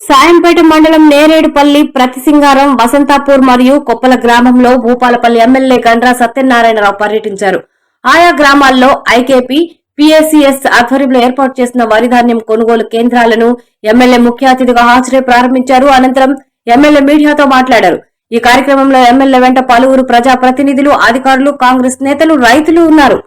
సాయంపేట మండలం నేరేడుపల్లి ప్రతిసింగారం వసంతాపూర్ మరియు కొప్పల గ్రామంలో భూపాలపల్లి ఎమ్మెల్యే గండ్రా సత్యనారాయణరావు పర్యటించారు. ఆయా గ్రామాల్లో ఐకేపీ పిఎస్సిఎస్ ఆధ్వర్యంలో ఏర్పాటు చేసిన వరిధాన్యం కొనుగోలు కేంద్రాలను ఎమ్మెల్యే ముఖ్య అతిథిగా హాజరై ప్రారంభించారు. అనంతరం ఎమ్మెల్యే మీడియాతో మాట్లాడారు. ఈ కార్యక్రమంలో ఎమ్మెల్యే వెంట పలువురు ప్రజా ప్రతినిధులు అధికారులు కాంగ్రెస్ నేతలు రైతులు ఉన్నారు.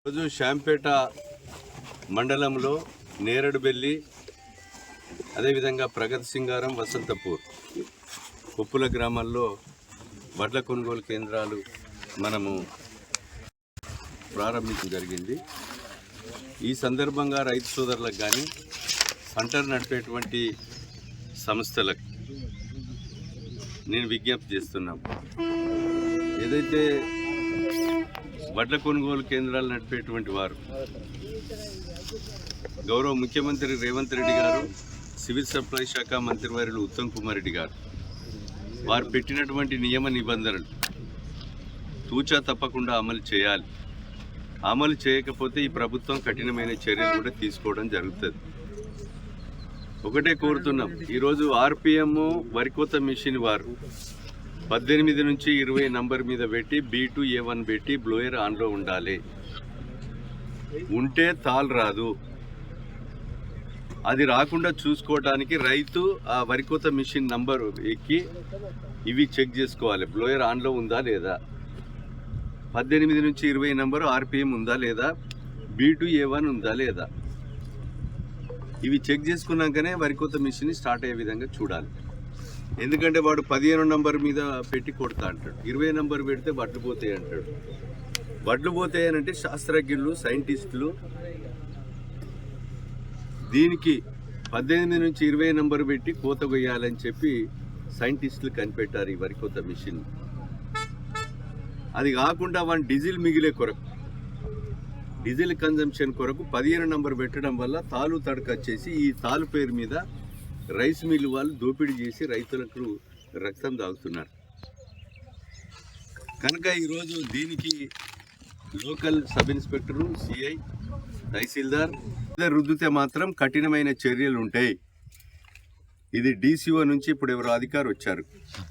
ఈరోజు శాంపేట మండలంలో నేరడుబెల్లి అదేవిధంగా ప్రగతి సింగారం వసంతపూర్ ఉప్పుల గ్రామాల్లో వడ్ల కొనుగోలు కేంద్రాలు మనము ప్రారంభించడం జరిగింది. ఈ సందర్భంగా రైతు సోదరులకు కానీ పంటలు నడిపేటువంటి సంస్థలకు నేను విజ్ఞప్తి చేస్తున్నాం. ఏదైతే వడ్ల కొనుగోలు కేంద్రాలు నడిపేటువంటి వారు గౌరవ ముఖ్యమంత్రి రేవంత్ రెడ్డి గారు సివిల్ సప్లై శాఖ మంత్రివర్యులు ఉత్తమ్ కుమార్ రెడ్డి గారు వారు పెట్టినటువంటి నియమ నిబంధనలు తూచా తప్పకుండా అమలు చేయాలి. అమలు చేయకపోతే ఈ ప్రభుత్వం కఠినమైన చర్యలు కూడా తీసుకోవడం జరుగుతుంది. ఒకటే కోరుతున్నాం. ఈరోజు ఆర్పిఎం వరికోత మిషన్ వారు పద్దెనిమిది నుంచి ఇరవై నంబర్ మీద పెట్టి బీ టూ ఏ వన్ పెట్టి బ్లోయర్ ఆన్లో ఉండాలి. ఉంటే తాల్ రాదు. అది రాకుండా చూసుకోవడానికి రైతు ఆ వరికోత మిషన్ నంబర్ ఎక్కి ఇవి చెక్ చేసుకోవాలి. బ్లోయర్ ఆన్లో ఉందా లేదా? పద్దెనిమిది నుంచి ఇరవై నంబరు ఆర్పిఎం ఉందా లేదా? బీ టూ ఏ వన్ ఉందా లేదా? ఇవి చెక్ చేసుకున్నాకనే వరికోత మిషన్ స్టార్ట్ అయ్యే విధంగా చూడాలి. ఎందుకంటే వాడు పదిహేను నంబర్ మీద పెట్టి కొడతా అంటాడు. ఇరవై నంబర్ పెడితే వడ్లు పోతాయి అంటాడు. వడ్లు పోతాయి అంటే శాస్త్రజ్ఞులు సైంటిస్టులు దీనికి పద్దెనిమిది నుంచి ఇరవై నంబర్ పెట్టి కోత కొయ్యాలని చెప్పి సైంటిస్టులు కనిపెట్టారు ఈ వరి కొత్త మిషన్ అది కాకుండా వన్ డీజిల్ మిగిలే కొరకు. డీజిల్ కన్జంప్షన్ కొరకు పదిహేను నంబర్ పెట్టడం వల్ల తాలు తడక వచ్చేసి ఈ తాలు పేరు మీద రైస్ మిల్ వాళ్ళు దోపిడీ చేసి రైతులకు రక్తం దాగుతున్నారు కనుక ఈరోజు దీనికి లోకల్ సబ్ ఇన్స్పెక్టరు సిఐ తహసీల్దార్ రుద్దితే మాత్రం కఠినమైన చర్యలు ఉంటాయి. ఇది డీసీఓ నుంచి ఇప్పుడు ఎవరో అధికారు వచ్చారు.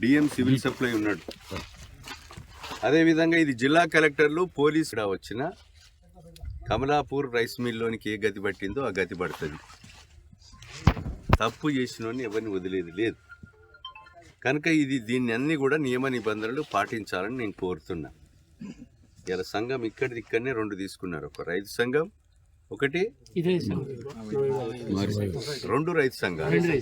డిఎం సివిల్ సప్లై ఉన్నాడు. అదేవిధంగా ఇది జిల్లా కలెక్టర్లు పోలీసు వచ్చిన కమలాపూర్ రైస్ మిల్లోనికి ఏ గతి పట్టిందో ఆ గతి పడుతుంది. తప్పు చేసిన ఎవరిని వదిలేది లేదు. కనుక ఇది దీన్ని అన్ని కూడా నియమ నిబంధనలు పాటించాలని నేను కోరుతున్నా. ఇలా సంఘం ఇక్కడిది ఇక్కడనే రెండు తీసుకున్నారు. ఒక రైతు సంఘం ఒకటి రెండు రైతు సంఘాలు.